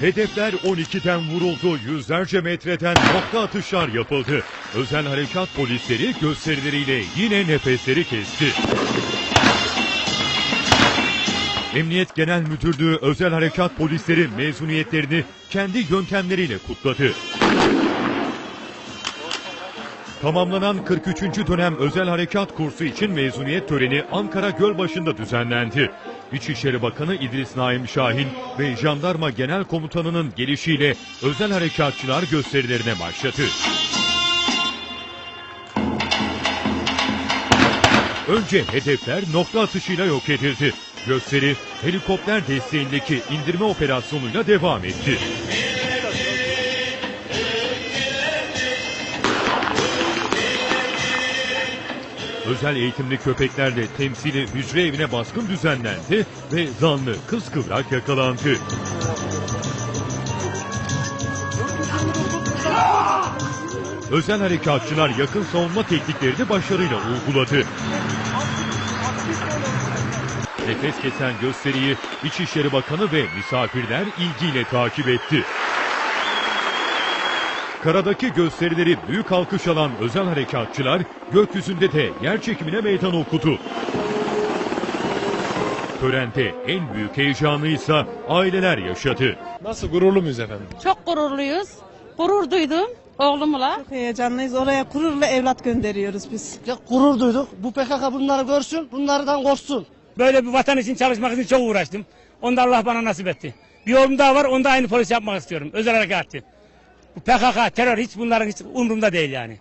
Hedefler 12'den vuruldu, yüzlerce metreden nokta atışlar yapıldı. Özel harekat polisleri gösterileriyle yine nefesleri kesti. Emniyet Genel Müdürlüğü Özel Harekat Polisleri mezuniyetlerini kendi yöntemleriyle kutladı. Tamamlanan 43. dönem özel harekat kursu için mezuniyet töreni Ankara Gölbaşı'nda düzenlendi. İçişleri Bakanı İdris Naim Şahin ve Jandarma Genel Komutanı'nın gelişiyle özel harekatçılar gösterilerine başladı. Önce hedefler nokta atışıyla yok edildi. Gösteri helikopter desteğindeki indirme operasyonuyla devam etti. Özel eğitimli köpeklerle temsili hücre evine baskın düzenlendi ve zanlı kıskıvrak yakalandı. Özel harekatçılar yakın savunma tekniklerini başarıyla uyguladı. Nefes kesen gösteriyi İçişleri Bakanı ve misafirler ilgiyle takip etti. Karadaki gösterileri büyük alkış alan özel harekatçılar gökyüzünde de yer çekimine meydan okudu. Törende en büyük heyecanı ise aileler yaşadı. Nasıl gururlu muyuz efendim? Çok gururluyuz. Gurur duydum oğlumla. Çok heyecanlıyız. Oraya gururla evlat gönderiyoruz biz. Ya gurur duyduk. Bu PKK bunları görsün, bunlardan korksun. Böyle bir vatan için çalışmak için çok uğraştım. Onu da Allah bana nasip etti. Bir oğlum daha var, onu da aynı polis yapmak istiyorum. Özel harekatçı. PKK, terör hiç bunların hiç umurumda değil yani.